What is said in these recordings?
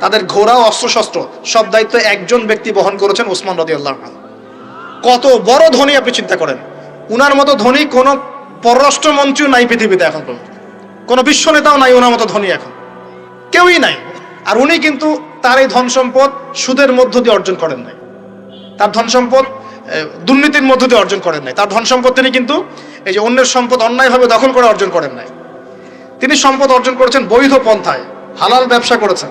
তাদের ঘোড়া অস্ত্রশস্ত্র, সব দায়িত্ব একজন ব্যক্তি বহন করেছেন ওসমান রদি আল্লাহ কত বড় ধনী আপনি চিন্তা করেন। উনার মতো ধনী কোনো পররাষ্ট্রমন্ত্রীও নাই পৃথিবীতে এখন পর্যন্ত। কোনো বিশ্ব নেতাও নাই ওনার মতো ধনী এখন। কেউই নাই। আর উনি কিন্তু তার এই ধন সম্পদ সুদের মধ্য দিয়ে অর্জন করেন নাই। তার ধন সম্পদ দুর্নীতির মধ্য দিয়ে অর্জন করেন নাই। তার ধন সম্পদ তিনি কিন্তু এই যে অন্যের সম্পদ অন্যায়ভাবে দখল করে অর্জন করেন নাই। তিনি সম্পদ অর্জন করেছেন বৈধ পন্থায়, হালাল ব্যবসা করেছেন।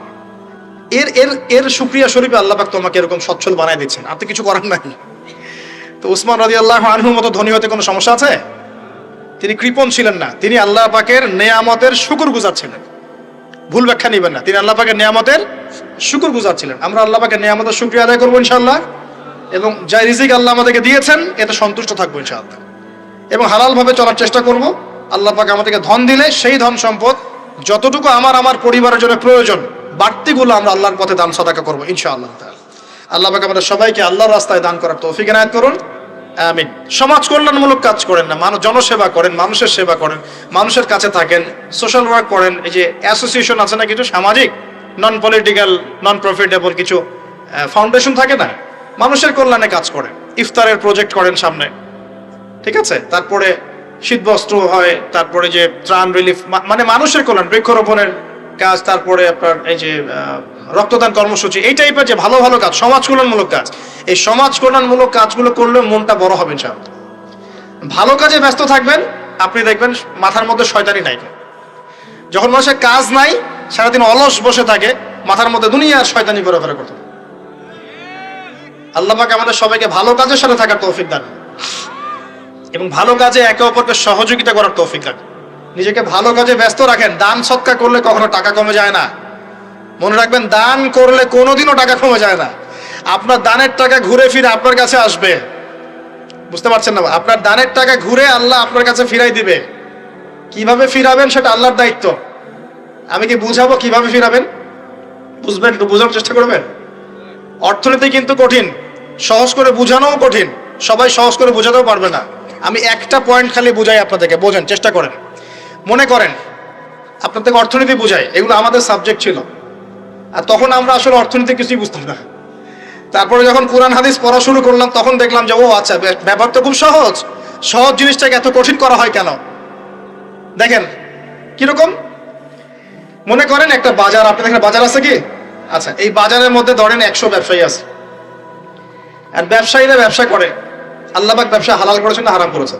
এর এর এর সুক্রিয়া আল্লাহ পাক তোমাকে এরকম সচ্ছল বানায় দিচ্ছেন। তো কিছু করার নাই। তো উসমান রাজি আল্লাহ আনহুর মতো ধনী হতে কোনো সমস্যা আছে? তিনি কৃপণ ছিলেন না। তিনি আল্লাহ পাকের নেয়ামতের শুকুর গুজার ছিলেন। ভুল ব্যাখ্যা নেবেন না। তিনি আল্লাহ পাকের নেয়ামতের শুকুর গুজার ছিলেন। আমরা আল্লাহ পাকের নেয়ামতের শুক্রিয়া আদায় করব ইনশাআল্লাহ। এবং যা রিজিক আল্লাহ আমাদেরকে দিয়েছেন, এতে সন্তুষ্ট থাকব ইনশাআল্লাহ। এবং হালালভাবে চলার চেষ্টা করব। আল্লাহ পাক আমাদেরকে ধন দিলে সেই ধন সম্পদ যতটুকু আমার আমার পরিবারের জন্য প্রয়োজন বাড়তিগুলো আমরা আল্লাহর পথে দান সদাকা করব, ইনশাআল্লাহ। আল্লাহ পাক আমাদের সবাইকে আল্লাহর রাস্তায় দান করার তৌফিক এনায়েত করুন। আমিন। সমাজ কল্যাণমূলক কাজ করেন না, মানুষ জনসেবা করেন, মানুষের সেবা করেন, মানুষের কাছে থাকেন, সোশ্যাল ওয়ার্ক করেন, এই যে অ্যাসোসিয়েশন আছে না কিছু, সামাজিক নন পলিটিক্যাল নন প্রফিটেবল কিছু ফাউন্ডেশন থাকে না, মানুষের কল্যাণে কাজ করেন, ইফতারের প্রজেক্ট করেন সামনে, ঠিক আছে? তারপরে শীতবস্ত্র হয়, তারপরে যে ত্রাণ রিলিফ মানে মানুষের কল্যাণ, বৃক্ষরোপণের কাজ, তারপরে আপনার এই যে রক্তদান কর্মসূচি, এই টাইপের যে ভালো ভালো কাজ, সমাজ কল্যাণমূলক কাজ, এই সমাজ কল্যাণমূলক কাজগুলো করলে মনটা বড় হবে ইনশাআল্লাহ। ভালো কাজে ব্যস্ত থাকবেন, আপনি দেখবেন মাথার মধ্যে শয়তানি নাই। যখন মানুষের কাজ নাই, সারাদিন অলস বসে থাকে, মাথার মধ্যে দুনিয়ার শয়তানি ঘোরাফেরা করতে থাকে। আল্লাহ পাক আমাদের সবাইকে ভালো কাজের সাথে থাকার তৌফিক দান এবং ভালো কাজে একে অপরকে সহযোগিতা করার তৌফিক দান নিজেকে ভালো কাজে ব্যস্ত রাখেন। দান সৎকার করলে কখনো টাকা কমে যায় না। মনে রাখবেন, দান করলে কোনোদিনও টাকা কমে যায় না। আপনার দানের টাকা ঘুরে ফিরে আপনার কাছে আসবে। বুঝতে পারছেন না? আপনার দানের টাকা ঘুরে আল্লাহ আপনার কাছে ফিরাই দিবে। কীভাবে ফিরাবেন সেটা আল্লাহর দায়িত্ব। আমি কি বুঝাবো কীভাবে ফিরাবেন? বুঝবেন একটু বোঝানোর চেষ্টা করবেন? অর্থনীতি কিন্তু কঠিন। সহজ করে বোঝানোও কঠিন। সবাই সহজ করে বোঝাতেও পারবে না। আমি একটা পয়েন্ট খালি বুঝাই আপনাদেরকে। বোঝেন, চেষ্টা করেন। মনে করেন আপনাদেরকে অর্থনীতি বুঝাই, এগুলো আমাদের সাবজেক্ট ছিল। আর তখন আমরা আসলে অর্থনীতি কিছুই বুঝতাম না। তারপরে যখন কোরআন হাদিস পড়া শুরু করলাম, তখন দেখলাম যে, ও আচ্ছা ব্যাপার তো খুব সহজ। সহজ জিনিসটাকে এত কঠিন করা হয় কেন? দেখেন, কীরকম? মনে করেন একটা বাজার আপনি দেখেন বাজার আছে কি? আচ্ছা এই বাজারের মধ্যে ধরেন একশো ব্যবসায়ী আছে। আর ব্যবসায়ীরা ব্যবসা করে। আল্লাহবাক ব্যবসা হালাল করেছেন না হারাম করেছেন?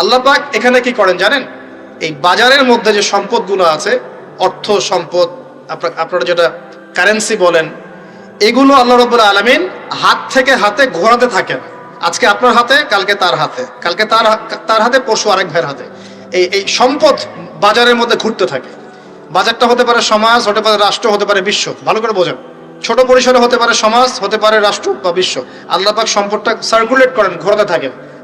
আল্লাহ পাক এখানে কি করেন জানেন? এই বাজারের মধ্যে যে সম্পদগুলো আছে, অর্থ সম্পদ, আপনার যেটা কারেন্সি বলেন, এগুলো আল্লাহ রব্বুল আলমিন হাত থেকে হাতে ঘোরাতে থাকেন। আজকে আপনার হাতে, কালকে তার হাতে। কালকে তার তার হাতে পশু আরেক ভাইয়ের হাতে। এই এই সম্পদ বাজারের মধ্যে ঘুরতে থাকে। বাজারটা হতে পারে সমাজ, হতে পারে রাষ্ট্র, হতে পারে বিশ্ব। ভালো করে বোঝেন। ছোট পরিসরে হতে পারে সমাজ, হতে পারে রাষ্ট্র বা বিশ্ব। আল্লাহ পাক সম্পদটা সার্কুলেট করেন, ঘোরাতে থাকেন।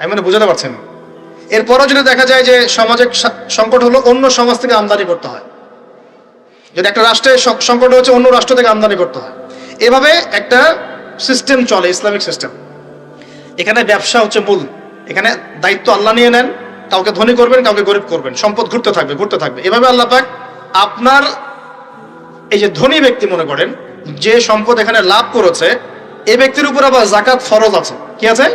আমি মানে বুঝাতে পারছেন এরপরও যদি দেখা যায় যে সমাজের সংকট হলো, অন্য সমাজ থেকে আমদানি করতে হয়। যদি একটা রাষ্ট্রের সংকট হচ্ছে অন্য রাষ্ট্র থেকে আমদানি করতে হয়। এভাবে একটা সিস্টেম চলে, ইসলামিক সিস্টেম এখানে ব্যবসা হচ্ছে মূল। এখানে দায়িত্ব আল্লাহ নিয়ে নেন, কাউকে ধনী করবেন, কাউকে গরিব করবেন। সম্পদ ঘুরতে থাকবে ঘুরতে থাকবে। এভাবে আল্লাহ পাক আপনার এই যে ধনী ব্যক্তি মনে করেন, যে সম্পদ এখানে লাভ করেছে এই ব্যক্তির উপর আবার জাকাত ফরজ আছে। কি আছে?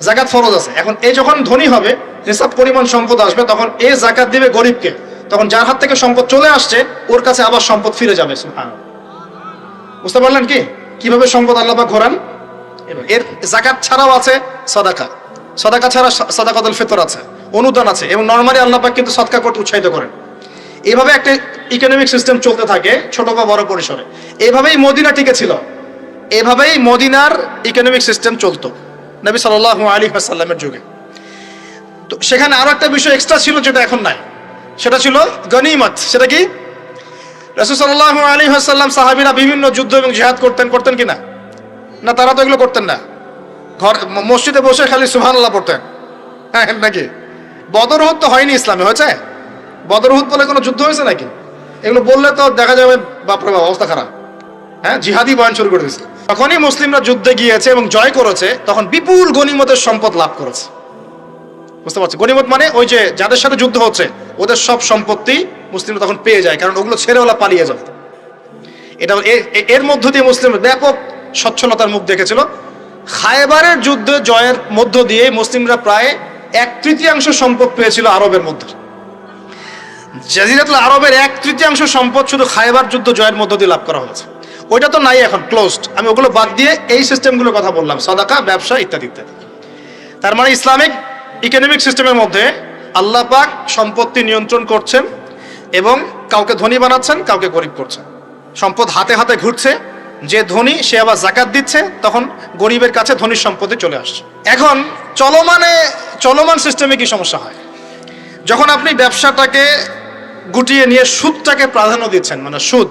জাকাত ফরজ আছে। এখন এই যখন ধনী হবে, হিসাব পরিমাণ সম্পদ আসবে, তখন এ জাকাত দিবে গরিবকে। তখন যার হাত থেকে সম্পদ চলে আসছে, ওর কাছে আবার সম্পদ ফিরে যাবে। বুঝতে পারলেন কি? কীভাবে সম্পদ আল্লাহ ঘোরান? এর জাকাত ছাড়াও আছে সদাকা। সদাকা ছাড়া সদাকাতুল ফিতর আছে, অনুদান আছে, এবং নর্মালি আল্লাহ পাক কিন্তু সদকা করতে উৎসাহিত করেন। এভাবে একটা ইকোনমিক সিস্টেম চলতে থাকে, ছোট বা বড় পরিসরে। এভাবেই মদিনা টিকে ছিল। এভাবেই মদিনার ইকোনমিক সিস্টেম চলতো। নবী সাল্লাল্লাহু আলী সাল্লামের যুগে। তো সেখানে আরও একটা বিষয় এক্সট্রা ছিল যেটা এখন নাই। সেটা ছিল গনিমত। সেটা কি? রসুল সাল্লাহ আলী হাসাল্লাম সাহাবিরা বিভিন্ন যুদ্ধ এবং জেহাদ করতেন করতেন কিনা না? তারা তো এগুলো করতেন না। ঘর, মসজিদে বসে খালি সুহান আল্লাহ পড়তেন। হ্যাঁ নাকি? বদরহুদ তো হয়নি ইসলামে, হয়েছে? বদরহুদ বলে কোনো যুদ্ধ হয়েছে নাকি? এগুলো বললে তো দেখা যাবে, বাপরে বাপ, অবস্থা খারাপ। হ্যাঁ জিহাদি বয়ান শুরু করে দিয়েছে। তখনই মুসলিমরা যুদ্ধে গিয়েছে এবং জয় করেছে, তখন বিপুল গনিমতের সম্পদ লাভ করেছে। বুঝতে পারছি গনিমত মানে ওই যে যাদের সাথে যুদ্ধ হচ্ছে, ওদের সব সম্পত্তি মুসলিমরা তখন পেয়ে যায়, কারণ ওগুলো ছেড়ে ওলা পালিয়ে যাবে। এটা এর মধ্য দিয়ে মুসলিম ব্যাপক সচ্ছলতার মুখ দেখেছিল। খায়বারের যুদ্ধ জয়ের মধ্য দিয়ে মুসলিমরা প্রায় এক তৃতীয়াংশ সম্পদ পেয়েছিল আরবের মধ্যে। জাজিরাতুল আরবের এক তৃতীয়াংশ সম্পদ শুধু খায়বার যুদ্ধ জয়ের মধ্য দিয়ে লাভ করা হয়েছে। ওইটা তো নাই এখন ক্লোজড আমি ওগুলো বাদ দিয়ে এই সিস্টেমগুলোর কথা বললাম, সদাকা, ব্যবসা ইত্যাদি ইত্যাদি। তার মানে ইসলামিক ইকোনমিক সিস্টেমের মধ্যে আল্লাহ পাক সম্পত্তি নিয়ন্ত্রণ করছেন এবং কাউকে ধনী বানাচ্ছেন, কাউকে গরিব করছেন। সম্পদ হাতে হাতে ঘুরছে, যে ধনী সে আবার জাকাত দিচ্ছে, তখন গরিবের কাছে ধনীর সম্পত্তি চলে আসছে। এখন চলমানে, চলমান সিস্টেমে কি সমস্যা হয়? যখন আপনি ব্যবসাটাকে গুটিয়ে নিয়ে সুদটাকে প্রাধান্য দিচ্ছেন মানে সুদ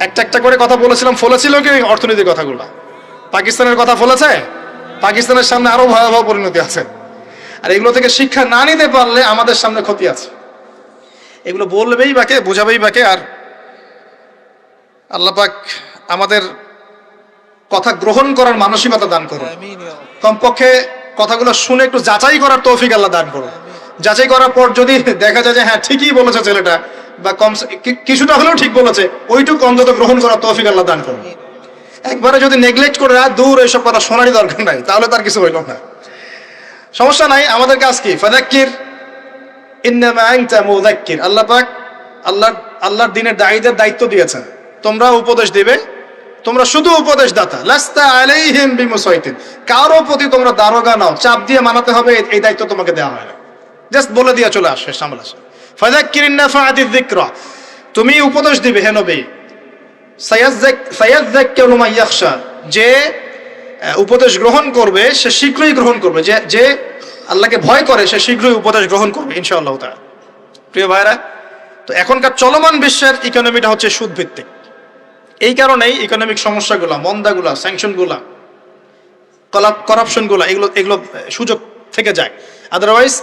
একটা একটা করে কথা বলেছিলাম ফলেছিল কি অর্থনীতির কথাগুলো? পাকিস্তানের কথা ফলেছে? পাকিস্তানের সামনে আরও ভয়াবহ পরিণতি আছে। আর এগুলো থেকে শিক্ষা না নিতে পারলে আমাদের সামনে ক্ষতি আছে। এগুলো বলবেই বাকে বোঝাবেই বাকে আর আল্লাহ পাক আমাদের কথা গ্রহণ করার মানসিকতা দান করুন। কমপক্ষে কথাগুলো শুনে একটু যাচাই করার তৌফিক আল্লাহ দান করুন। যাচাই করার পর যদি দেখা যায় যে হ্যাঁ ঠিকই বলেছে ছেলেটা, বা কম কিছুটা হলেও ঠিক বলেছে, ওইটুকু অন্তত গ্রহণ করার তৌফিক আল্লাহ দান করুন। একবারে যদি নেগলেক্ট করে দূর এইসব কথা শোনারই দরকার নাই, তাহলে তার কিছু হইল না। সমস্যা নাই আমাদের কাজ কি? ফাদাক্কির ইন্নামা আনতা মুযাক্কির। আল্লাহ পাক আল্লাহ আল্লাহর দিনের দায়ীদের দায়িত্ব দিয়েছেন। তোমরা উপদেশ দিবে, তোমরা শুধু উপদেশ দাতা লাস্তা আলাইহিম বিমুসাইতিন। কারও প্রতি তোমরা দারোগা নাও, চাপ দিয়ে মানাতে হবে, এই দায়িত্ব তোমাকে দেওয়া হয় না। জাস্ট বলে দিয়ে চলে আসে সামনে আসে ফাযাক্কির ইন্নাফাআতি যিকরা। তুমি উপদেশ দিবে, হে নবী। সায়াজ্জাক- সায়াজ্জাক্কারু মান ইয়াখশা। যে উপদেশ গ্রহণ করবে, সে শীঘ্রই গ্রহণ করবে। যে যে আল্লাহকে ভয় করে, সে শীঘ্রই উপদেশ গ্রহণ করবে, ইনশাআল্লাহ তাআলা। প্রিয় ভাইরা তো এখনকার চলমান বিশ্বের ইকোনমিটা হচ্ছে সুদ ভিত্তিক এই কারণেই ইকোনমিক সমস্যাগুলা, মন্দাগুলা স্যাংশনগুলা করাপশনগুলা এগুলো এগুলো সুযোগ থেকে যায়। আদারওয়াইজ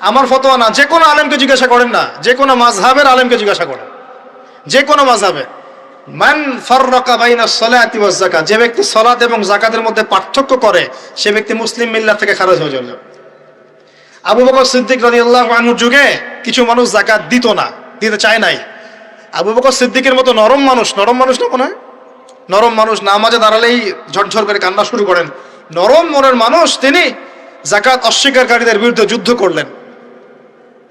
আমার ফতোয়া না, যে কোনো আলেমকে জিজ্ঞাসা করেন না, যে কোনো মাযহাবের আলেমকে জিজ্ঞাসা করেন। যে কোনো মাযহাবে। মান ফাররাকা বাইনা সলাতি ওয়াজ যাকাত, যে ব্যক্তি সলাত এবং যাকাতের মধ্যে পার্থক্য করে, সে ব্যক্তি মুসলিম মিল্লাত থেকে খারাজ হয়ে যাবে। আবু বকর সিদ্দিক রাদিয়াল্লাহু আনহুর যুগে কিছু মানুষ যাকাত দিত না, দিতে চায় নাই। আবু বকর সিদ্দিকের মতো নরম মানুষ নরম মানুষ না হয়? নরম মানুষ নামাজে দাঁড়ালেই ঝরঝর করে কান্না শুরু করেন। নরম মনের মানুষ, তিনি জাকাত অস্বীকারীদের বিরুদ্ধে যুদ্ধ করলেন।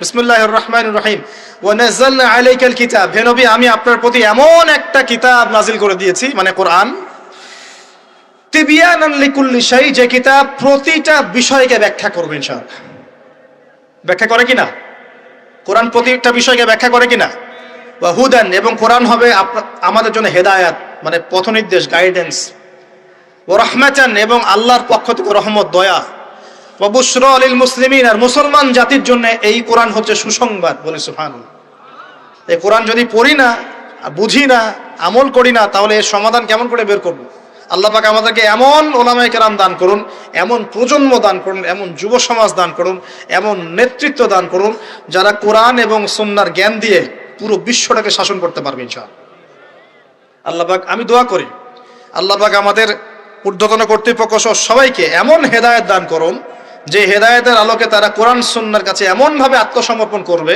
বিসমুল্লাহ রহমান রহিম ওয়ানাজ্জালনা আলাইকাল কিতাব। হে নবী, আমি আপনার প্রতি এমন একটা কিতাব নাজিল করে দিয়েছি মানে কোরআন। তিবিয়ানান লিকুল্লি শাই, যে কিতাব প্রতিটা বিষয়কে ব্যাখ্যা করবে ইনশাআল্লাহ। ব্যাখ্যা করে কিনা? কোরআন প্রতিটা বিষয়কে ব্যাখ্যা করে কিনা? বা হুদান, এবং কোরআন হবে আমাদের জন্য হেদায়াত মানে পথনির্দেশ গাইডেন্স ও রহমাচান এবং আল্লাহর পক্ষ থেকে রহমত, দয়া। ববুশ্র আলিল মুসলিমিন, আর মুসলমান জাতির জন্য এই কোরআন হচ্ছে সুসংবাদ বলে সুফান এই কোরআন যদি পড়ি না বুঝি না, আমল করি না, তাহলে এর সমাধান কেমন করে বের করব? আল্লাহ পাক আমাদেরকে এমন ওলামায় কেরাম দান করুন, এমন প্রজন্ম দান করুন, এমন যুব সমাজ দান করুন, এমন নেতৃত্ব দান করুন, যারা কোরআন এবং সন্ন্যার জ্ঞান দিয়ে পুরো বিশ্বটাকে শাসন করতে পারবে ইনশাআল্লাহ। আল্লাহ পাক, আমি দোয়া করি, আল্লাহ আমাদের ঊর্ধ্বতন কর্তৃপক্ষ সহ সবাইকে এমন হেদায়ত দান করুন যে হেদায়েতের আলোকে তারা কোরআন সুন্নার কাছে এমনভাবে আত্মসমর্পণ করবে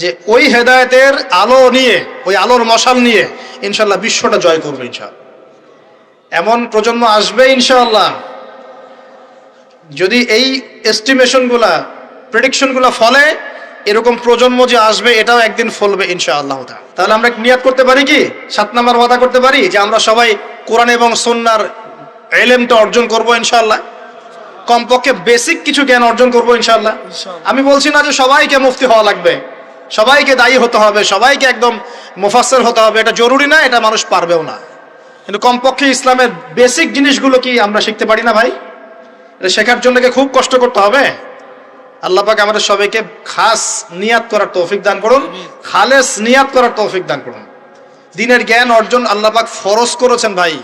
যে ওই হেদায়েতের আলো নিয়ে, ওই আলোর মশাল নিয়ে ইনশাল্লাহ বিশ্বটা জয় করবে ইনশাআল্লাহ। এমন প্রজন্ম আসবে ইনশাআল্লাহ। যদি এই এস্টিমেশনগুলা প্রেডিকশনগুলো ফলে এরকম প্রজন্ম যে আসবে, এটাও একদিন ফলবে ইনশাআল্লাহ। তাহলে আমরা নিয়াত করতে পারি কি? সাত নাম্বার ওয়াদা করতে পারি যে আমরা সবাই কোরআন এবং সন্ন্যার এলেমটা অর্জন করব ইনশাআল্লাহ। কমপক্ষে বেসিক কিছু জ্ঞান অর্জন করব ইনশাআল্লাহ। আমি বলছি না যে সবাইকে মুফতি হওয়া লাগবে। সবাইকে দায়ী হতে হবে সবাইকে একদম মুফাসসির হতে হবে। এটা জরুরি না এটা মানুষ পারবেও না। কিন্তু কমপক্ষে ইসলামের বেসিক জিনিসগুলো কি আমরা শিখতে পারি না ভাই? এটা শেখার জন্য কি খুব কষ্ট করতে হবে? আল্লাহ পাক আমাদের সবাইকে খাস নিয়াত করার তৌফিক দান করুন। খালেস নিয়াত করার তৌফিক দান করুন। দিনের জ্ঞান অর্জন আল্লাহ পাক ফরজ করেছেন ভাই।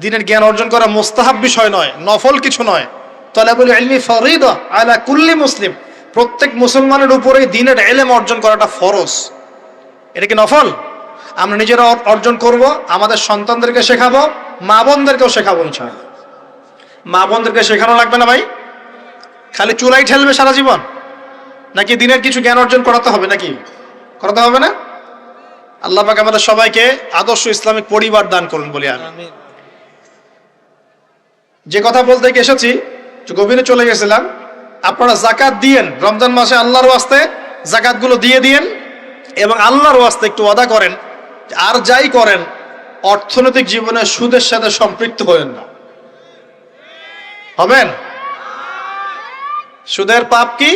দিনের জ্ঞান অর্জন করা মোস্তাহাব বিষয় নয় নফল কিছু নয়। তলাবুল ইলমি ফরিদ আলা কুল্লি মুসলিম। প্রত্যেক মুসলমানের উপরেই দিনের এলেম অর্জন করাটা ফরজ। এটা কি নফল? আমরা নিজেরা অর্জন করব, আমাদের সন্তানদেরকে শেখাবো, মা বোনদেরকেও শেখাবো ইনশাআল্লাহ। মা বোনদেরকে শেখানো লাগবে না ভাই? খালি চুলাই ঠেলবে সারা জীবন? নাকি দিনের কিছু জ্ঞান অর্জন করাতে হবে নাকি? করাতে হবে না? আল্লাহ পাক আমাদের সবাইকে আদর্শ ইসলামিক পরিবার দান করুন বলি আমি যে কথা বলতে এসেছি একটু গভীরে চলে গেছিলাম। আপনারা জাকাত দিয়েন, রমজান মাসে আল্লাহর ওয়াস্তে জাকাতগুলো দিয়ে দিয়েন এবং আল্লাহর ওয়াস্তে একটু ওয়াদা করেন আর যাই করেন, অর্থনৈতিক জীবনে সুদের সাথে সম্পৃক্ত হবেন না। হবেন? সুদের পাপ কি?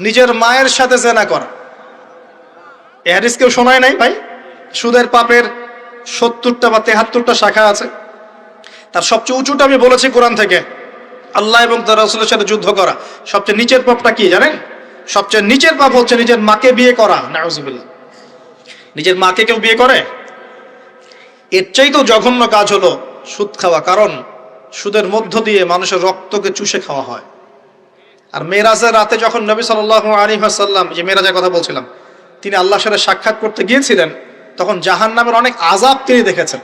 নিজের মায়ের সাথে জেনা করা। এ হাদিস কেউ শোনায় নাই ভাই? সুদের পাপের সত্তরটা বা তেহাত্তরটা শাখা আছে। তার সবচেয়ে উঁচুটা আমি বলেছি কোরআন থেকে। আল্লাহ এবং তার রসুলের সাথে যুদ্ধ করা। সবচেয়ে নিচের পাপটা কি জানেন? সবচেয়ে নিচের পাপ হচ্ছে নিজের মাকে বিয়ে করা। নাউজুবিল্লাহ। নিজের মাকে কেউ বিয়ে করে? এর চাইতেও জঘন্য কাজ হলো সুদ খাওয়া, কারণ সুদের মধ্য দিয়ে মানুষের রক্তকে চুষে খাওয়া হয়। আর মেয়েরাজের রাতে যখন নবী সাল্লাহ আলী আসাল্লাম যে মেরাজের কথা বলছিলাম, তিনি আল্লাহর সাথে সাক্ষাৎ করতে গিয়েছিলেন, তখন জাহান নামের অনেক আজাব তিনি দেখেছেন।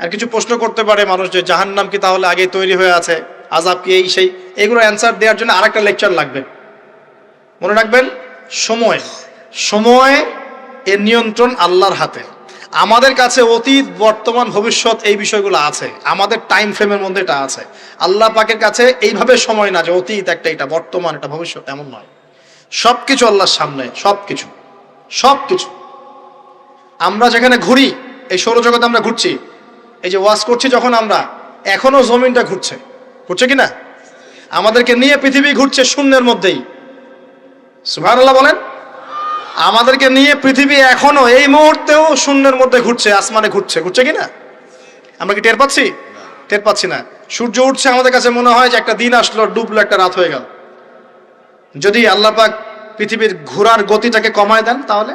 আর কিছু প্রশ্ন করতে পারে মানুষ যে জাহান্নাম কি তাহলে আগে তৈরি হয়ে আছে? আজাব কি এই সেই, এগুলো অ্যান্সার দেওয়ার জন্য আরেকটা লেকচার লাগবে। মনে রাখবেন, সময় সময় এর নিয়ন্ত্রণ আল্লাহর হাতে। আমাদের কাছে অতীত, বর্তমান, ভবিষ্যৎ এই বিষয়গুলো আছে। আমাদের টাইম ফ্রেমের মধ্যে এটা আছে। আল্লাহ পাকের কাছে এইভাবে সময় না যে অতীত একটা এটা, বর্তমান এটা ভবিষ্যৎ এমন নয়। সব কিছু আল্লাহর সামনে সব কিছু সব কিছু আমরা যেখানে ঘুরি, এই সৌরজগতে আমরা ঘুরছি। এই যে ওয়াশ করছি যখন আমরা, এখনও জমিনটা ঘুরছে। ঘুরছে কি না আমাদেরকে নিয়ে পৃথিবী ঘুরছে শূন্যের মধ্যেই। সুভার বলেন? আমাদেরকে নিয়ে পৃথিবী এখনও এই মুহূর্তেও শূন্যের মধ্যে ঘুরছে, আসমানে ঘুরছে ঘুরছে কি না আমরা কি টের পাচ্ছি? টের পাচ্ছি না। সূর্য উঠছে আমাদের কাছে, মনে হয় যে একটা দিন আসলো, ডুবলো একটা রাত হয়ে গেল। যদি আল্লাহ পাক পৃথিবীর ঘোরার গতিটাকে কমায় দেন তাহলে?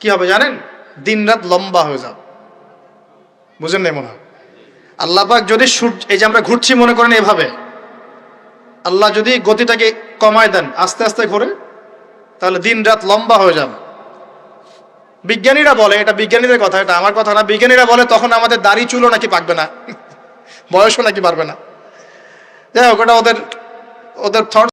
কি হবে জানেন? দিন রাত লম্বা হয়ে যাবে। বুঝেন নাই মনে হয়? আল্লাহ পাক যদি সূর্য, এই যে আমরা ঘুরছি মনে করেন এভাবে, আল্লাহ যদি গতিটাকে কমায় দেন আস্তে আস্তে ঘুরে তাহলে দিন রাত লম্বা হয়ে যাবে। বিজ্ঞানীরা বলে, এটা বিজ্ঞানীদের কথা, এটা আমার কথা না, বিজ্ঞানীরা বলে তখন আমাদের দাড়ি চুলও নাকি পাকবে না, বয়সও নাকি পারবে না। যাই হোক, ওটা ওদের ওদের থট